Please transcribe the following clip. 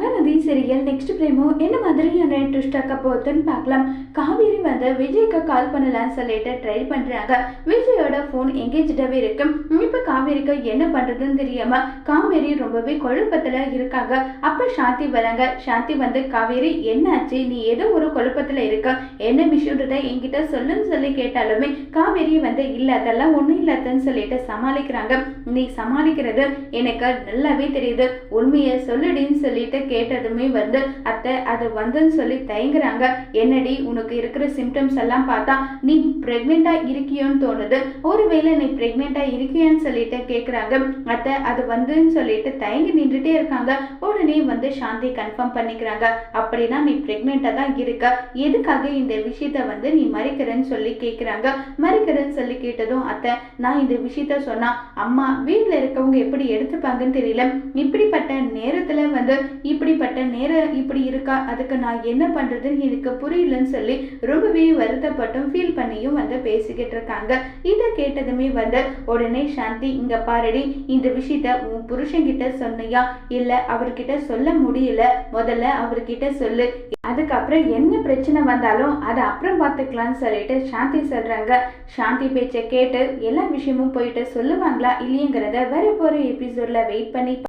Mahanadi serial next பிரேமோ என்ன மாதிரியான twist ஆக்க போகுதுன்னு பார்க்கலாம். காவேரி வந்து விஜய்க்கு கால் பண்ணலாம்னு சொல்லிட்டு ட்ரை பண்ணுறாங்க விஜயோட ஃபோன் எங்கேஜிட்டவே இருக்கு. இப்போ காவேரிக்கு என்ன பண்ணுறதுன்னு தெரியாம காவேரி ரொம்பவே குழப்பத்தில் இருக்காங்க. அப்போ சாந்தி வராங்க. சாந்தி வந்து காவேரி என்னாச்சு? நீ ஏதோ ஒரு குழப்பத்தில் இருக்க. என்ன விஷயன்றத என்கிட்ட சொல்லுன்னு சொல்லி கேட்டாலுமே காவேரி வந்து இல்லை அதெல்லாம் ஒன்றும் இல்லாதன்னு சொல்லிட்டு சமாளிக்கிறாங்க. நீ சமாளிக்கிறது எனக்கு நல்லாவே தெரியுது. உண்மையை சொல்லுடின்னு சொல்லிட்டு கேட்டதுமே வந்து அத்தை அது வந்துன்னு சொல்லி தயங்குறாங்க. என்னடி உனக்கு இருக்கிற சிம்டம்ஸ் எல்லாம் பார்த்தா நீ ப்ரெக்னெண்ட்டாக இருக்கியோன்னு தோணுது. ஒருவேளை நீ ப்ரெக்னெண்ட்டாக இருக்கியான்னு சொல்லிட்டு கேக்குறாங்க. அத்தை அது வந்துன்னு சொல்லிட்டு தயங்கி நின்றுட்டே இருக்காங்க. உடனே வந்து சாந்தி கன்ஃபார்ம் பண்ணிக்கிறாங்க. அப்படின்னா நீ ப்ரெக்னெண்ட்டாக தான் இருக்க. எதுக்காக இந்த விஷயத்த வந்து நீ மறைக்கிறேன்னு சொல்லி கேக்குறாங்க. மறைக்கிறேன்னு சொல்லி கேட்டதும் அத்தை நான் இந்த விஷயத்த சொன்னா அம்மா வீட்ல இருக்கவங்க எப்படி எடுத்துப்பாங்கன்னு தெரியல. இப்படிப்பட்ட நேரத்துல வந்து இப்படிப்பட்ட நேரம் இப்படி இருக்கா அதுக்கு நான் என்ன பண்றதுன்னு எனக்கு புரியலன்னு சொல்லி ரொம்பவே வருத்தப்பட்டும் ஃபீல் பண்ணியும் வந்து பேசிக்கிட்டு இருக்காங்க. இதை கேட்டதுமே வந்து உடனே சாந்தி இங்க பாருடி இந்த விஷயத்த உன் புருஷன்கிட்ட சொன்னியா? இல்ல அவர்கிட்ட சொல்ல முடியல. முதல்ல அவர்கிட்ட சொல்லு. அதுக்கப்புறம் என்ன பிரச்சனை வந்தாலும் அதை அப்புறம் பார்த்துக்கலாம்னு சொல்லிட்டு சாந்தி சொல்கிறாங்க சாந்தி பேச்சை கேட்டு எல்லா விஷயமும் போயிட்டு சொல்லுவாங்களா இல்லைங்கிறத வர போற எபிசோட்ல வெயிட் பண்ணி